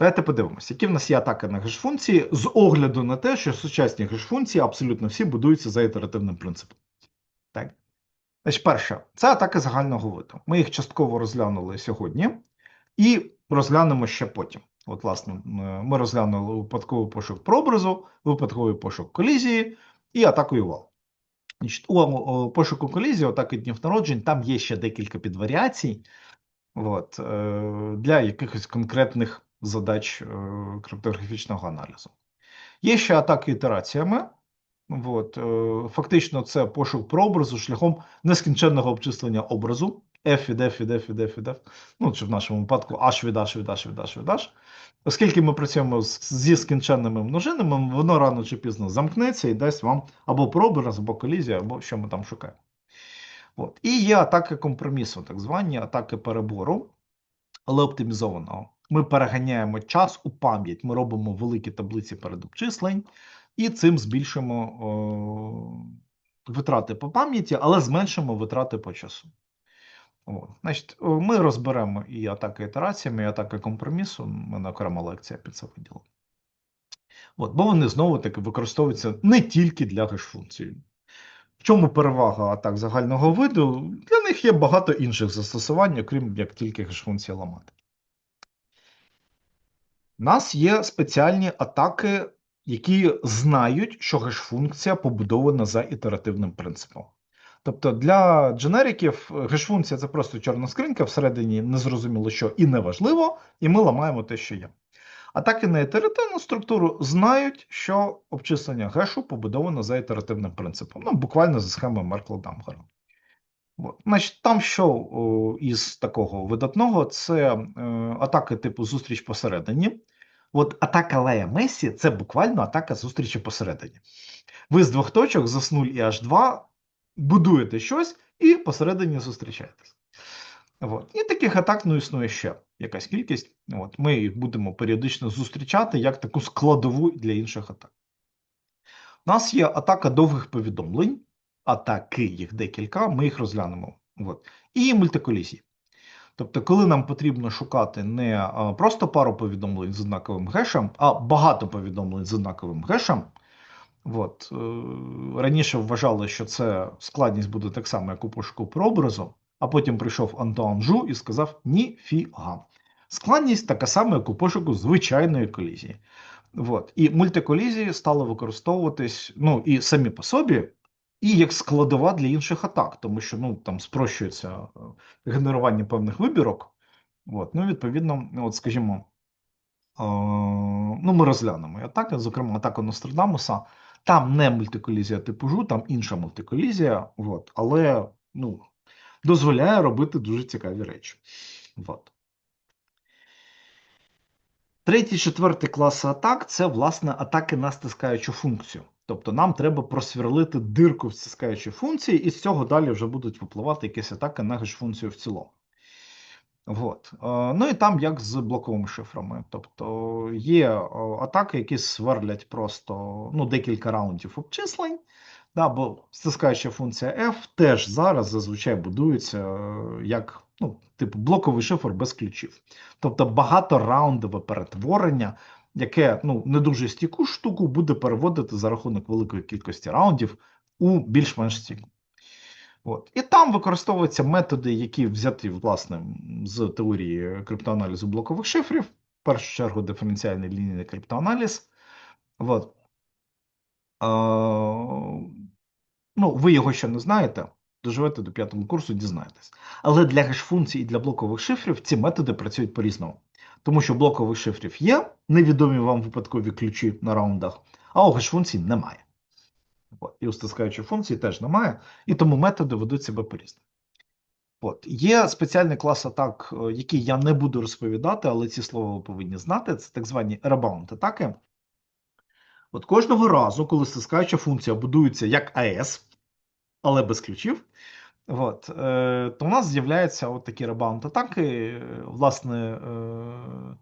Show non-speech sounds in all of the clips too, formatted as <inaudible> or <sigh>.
Давайте подивимося, які в нас є атаки на геш-функції з огляду на те, що сучасні геш-функції абсолютно всі будуються за ітеративним принципом. Так. Значить, перше, це атаки загального виду. Ми їх частково розглянули сьогодні і розглянемо ще потім. От, власне, ми розглянули випадковий пошук прообразу, випадковий пошук колізії і атакою вал. Значить, у пошуку колізії, атаки днів народжень, там є ще декілька підваріацій от, е, для якихось конкретних задач е, криптографічного аналізу. Є ще атаки ітераціями. От, е, фактично, це пошук прообразу шляхом нескінченного обчислення образу. F від F від F від F від F, ну чи в нашому випадку H від H від H від H від H. Оскільки ми працюємо зі скінченними множинами, воно рано чи пізно замкнеться і дасть вам або прообраз, або колізію, або що ми там шукаємо. От. І є атаки компромісу, так звані атаки перебору, але оптимізованого. Ми переганяємо час у пам'ять, ми робимо великі таблиці передобчислень і цим збільшуємо о, витрати по пам'яті, але зменшимо витрати по часу. От. Значить, о, ми розберемо і атаки ітераціями, і атаки компромісу. У мене окрема лекція під це виділена. От, бо вони знову таки використовуються не тільки для геш-функцій. В чому перевага атак загального виду? Для них є багато інших застосувань, окрім як тільки геш-функції ламати. У нас є спеціальні атаки, які знають, що геш-функція побудована за ітеративним принципом. Тобто для дженериків е, геш-функція це просто чорна скринька, всередині незрозуміло що і неважливо, і ми ламаємо те, що є. Атаки на ітеративну структуру знають, що обчислення гешу побудовано за ітеративним принципом. Ну, буквально за схемою меркла дамгара От. Значить, там що із такого видатного, це е, атаки типу зустріч посередині. От атака Лея Месі це буквально атака зустрічі посередині. Ви з двох точок з S0 і H2 будуєте щось і посередині зустрічаєтесь. От. І таких атак ну, існує ще якась кількість. От. Ми їх будемо періодично зустрічати як таку складову для інших атак. У нас є атака довгих повідомлень, атаки їх декілька, ми їх розглянемо. От. І мультиколізії. Тобто, коли нам потрібно шукати не просто пару повідомлень з однаковим гешем, а багато повідомлень з однаковим гешем. От. е, Раніше вважали, що це складність буде так само, як у пошуку прообразу, а потім прийшов Антуан Жу і сказав ніфіга. Складність така сама, як у пошуку звичайної колізії. От. І мультиколізії стали використовуватись ну, і самі по собі, і як складова для інших атак, тому що ну, там спрощується е, генерування певних вибірок. От. Ну, відповідно, от, скажімо, е, ну, ми розглянемо атаки, зокрема, атака Нострадамуса. Там не мультиколізія типу жу, там інша мультиколізія, от, але ну, дозволяє робити дуже цікаві речі. От. Третій, четвертий класи атак це, власне, атаки на стискаючу функцію. Тобто нам треба просверлити дирку в стискаючій функції, і з цього далі вже будуть випливати якісь атаки на геш-функцію в цілому. От. Е, Ну і там як з блоковими шифрами. Тобто є е, атаки, які сверлять просто ну, декілька раундів обчислень. Да, бо стискаюча функція F теж зараз зазвичай будується е, як ну, типу блоковий шифр без ключів. Тобто багатораундове перетворення, яке ну, не дуже стійку штуку буде переводити за рахунок великої кількості раундів у більш-менш стійку. От. І там використовуються методи, які взяті власне з теорії криптоаналізу блокових шифрів, в першу чергу диференціальний лінійний криптоаналіз. От. Е, ну, ви його ще не знаєте, доживете до п'ятого курсу, дізнаєтесь. Але для геш-функцій і для блокових шифрів ці методи працюють по-різному. Тому що блокових шифрів є, невідомі вам випадкові ключі на раундах, а у геш-функцій немає. І у стискаючої функції теж немає, і тому методи ведуть себе по-різному. От. Є спеціальний клас атак, е, який я не буду розповідати, але ці слова ви повинні знати. Це так звані ребаунд атаки. От кожного разу, коли стискаюча функція будується як АЕС, але без ключів, от, е, то у нас з'являються от такі ребаунд атаки. Е, Власне, е,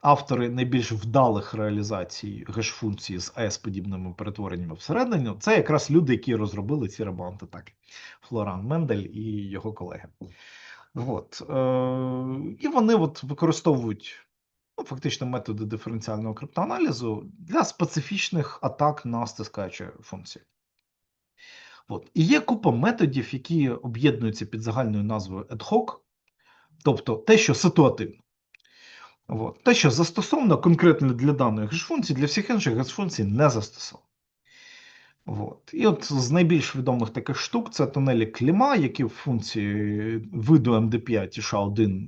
автори найбільш вдалих реалізацій геш-функцій з АЕС-подібними перетвореннями всередині, це якраз люди, які розробили ці ребаунд атаки. Флоран Мендель і його колеги. От, е, і вони от використовують ну, фактично методи диференціального криптоаналізу для специфічних атак на стискаючі функції. От. І є купа методів, які об'єднуються під загальною назвою ad hoc, тобто те, що ситуативно. От. Те, що застосовано конкретно для даної геш-функції, для всіх інших геш-функцій не застосовано. От. І от з найбільш відомих таких штук це тунелі кліма, які в функції виду MD5 і SHA-1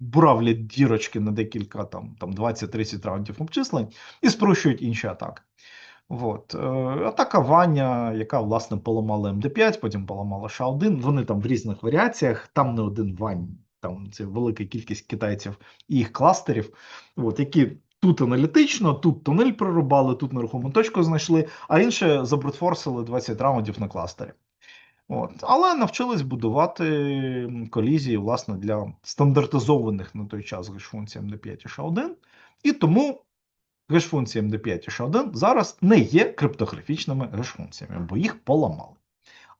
буравлять дірочки на декілька там, там 20-30 раундів обчислень і спрощують інші атаки. От. Е, Ваня, яка власне поламала МД5, потім поламала ША-1. Вони там в різних варіаціях, там не один Вань, там це велика кількість китайців і їх кластерів, от, які тут аналітично, тут тунель прорубали, тут нерухому точку знайшли, а інше забрутфорсили 20 раундів на кластері. От. Але навчились будувати колізії власне, для стандартизованих на той час геш-функцій MD5 і SHA-1. І тому геш-функції MD5 і SHA-1 зараз не є криптографічними геш-функціями, бо їх поламали.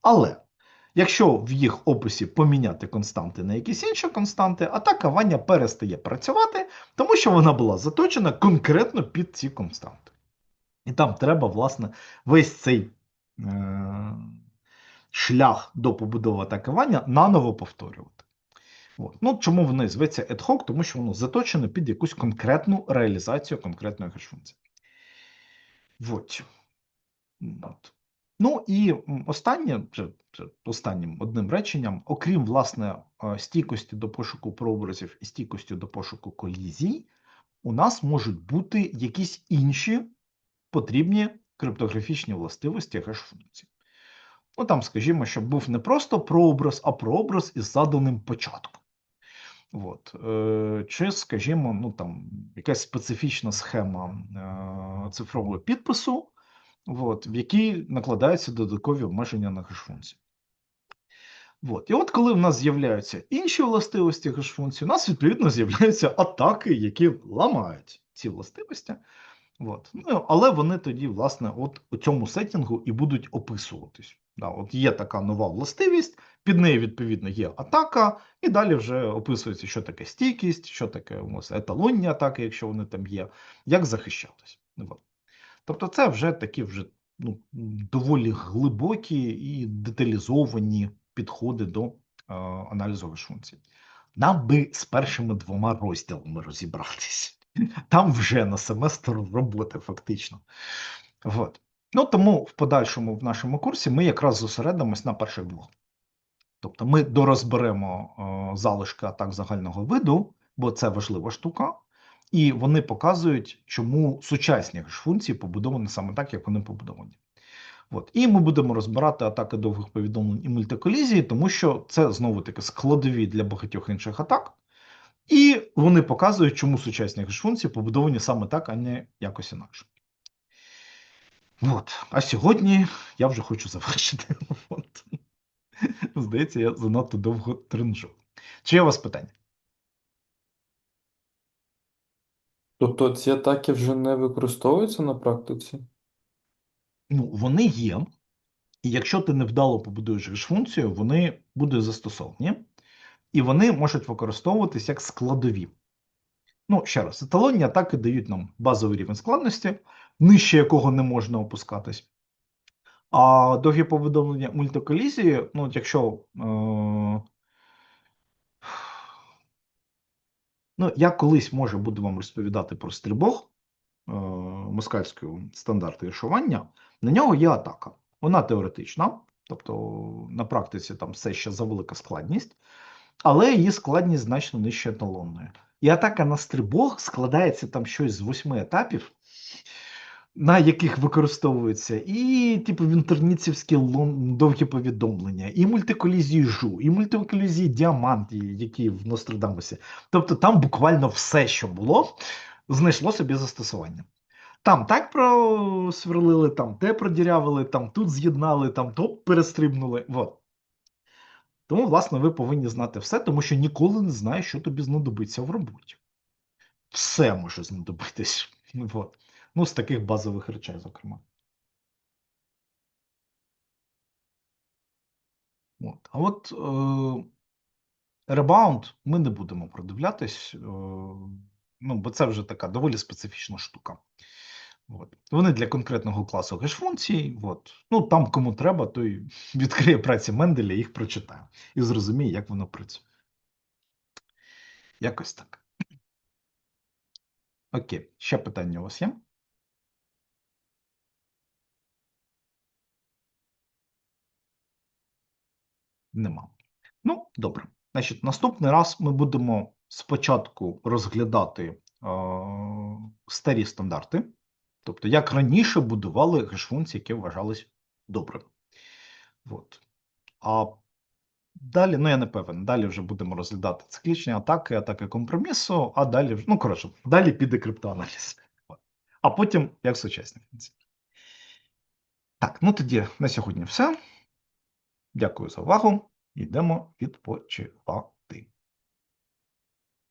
Але якщо в їх описі поміняти константи на якісь інші константи, атака Ваня перестає працювати, тому що вона була заточена конкретно під ці константи. І там треба, власне, весь цей. Е- шлях до побудови атакування наново повторювати. От. Ну, Чому вони зветься ad hoc? Тому що воно заточено під якусь конкретну реалізацію конкретної хеш-функції. От. От. Ну і останнє, останнім одним реченням, окрім власне стійкості до пошуку прообразів і стійкості до пошуку колізій, у нас можуть бути якісь інші потрібні криптографічні властивості хеш-функцій. Ну там, скажімо, щоб був не просто прообраз, а прообраз із заданим початком. От. Е, Чи, скажімо, ну там якась специфічна схема е, цифрового підпису, от, в якій накладаються додаткові обмеження на хеш-функцію. От. І от коли в нас з'являються інші властивості хеш-функції, у нас відповідно з'являються атаки, які ламають ці властивості. От. Ну, Але вони тоді, власне, от у цьому сеттінгу і будуть описуватись. Да, от Є така нова властивість, під нею, відповідно, є атака, і далі вже описується, що таке стійкість, що таке у нас еталонні атаки, якщо вони там є, як захищатись. Тобто, це вже такі вже ну, доволі глибокі і деталізовані підходи до е, аналізу функцій. Нам би з першими двома розділами розібратися. Там вже на семестр роботи, фактично. От. Ну тому в подальшому в нашому курсі ми якраз зосередимось на перших двох. Тобто ми дорозберемо е, залишки атак загального виду, бо це важлива штука, і вони показують, чому сучасні функції побудовані саме так, як вони побудовані. От. І ми будемо розбирати атаки довгих повідомлень і мультиколізії, тому що це знову таки складові для багатьох інших атак. І вони показують, чому сучасні функції побудовані саме так, а не якось інакше. От. А сьогодні я вже хочу завершити. <laughs> <laughs> Здається, я занадто довго тренжу. Чи є у вас питання? Тобто ці атаки вже не використовуються на практиці? Ну, вони є. І якщо ти невдало побудуєш функцію, вони будуть застосовані, і вони можуть використовуватись як складові. Ну, ще раз, еталонні атаки дають нам базовий рівень складності, нижче якого не можна опускатись. А довгі повідомлення мультиколізії, ну, якщо. Е, ну, я колись, може, буду вам розповідати про стрибог е, москальського стандарту ішування, на нього є атака. Вона теоретична, тобто на практиці там все ще за велика складність, але її складність значно нижче еталонної. І атака на стрибог складається там щось з восьми етапів, на яких використовуються і, типу, вінтерніцівські довгі повідомлення, і мультиколізії жу, і мультиколізії діамант, які в Нострадамусі. Тобто там буквально все, що було, знайшло собі застосування. Там так просверлили, там те продірявили, там тут з'єднали, там то перестрибнули. Вот. Тому, власне, ви повинні знати все, тому що ніколи не знаєш, що тобі знадобиться в роботі. Все може знадобитись. <laughs> Вот. Ну, з таких базових речей, зокрема. От. А от е, ребаунд ми не будемо продивлятись. Е, Ну, бо це вже така доволі специфічна штука. От. Вони для конкретного класу геш-функцій. Ну, там кому треба, той <laughs> відкриє праці Менделя, їх прочитає і зрозуміє, як воно працює. Якось так. <clears throat> Окей, ще питання у вас є? Нема. Ну, добре. Значить, наступний раз ми будемо спочатку розглядати е, старі стандарти, тобто, як раніше будували геш-функції, які вважались добрими. От. А далі, ну я не певен, далі вже будемо розглядати циклічні атаки, атаки компромісу, а далі, ну коротше, далі піде криптоаналіз. А потім як сучасні. Так, ну тоді на сьогодні все. Дякую за увагу. Йдемо відпочивати.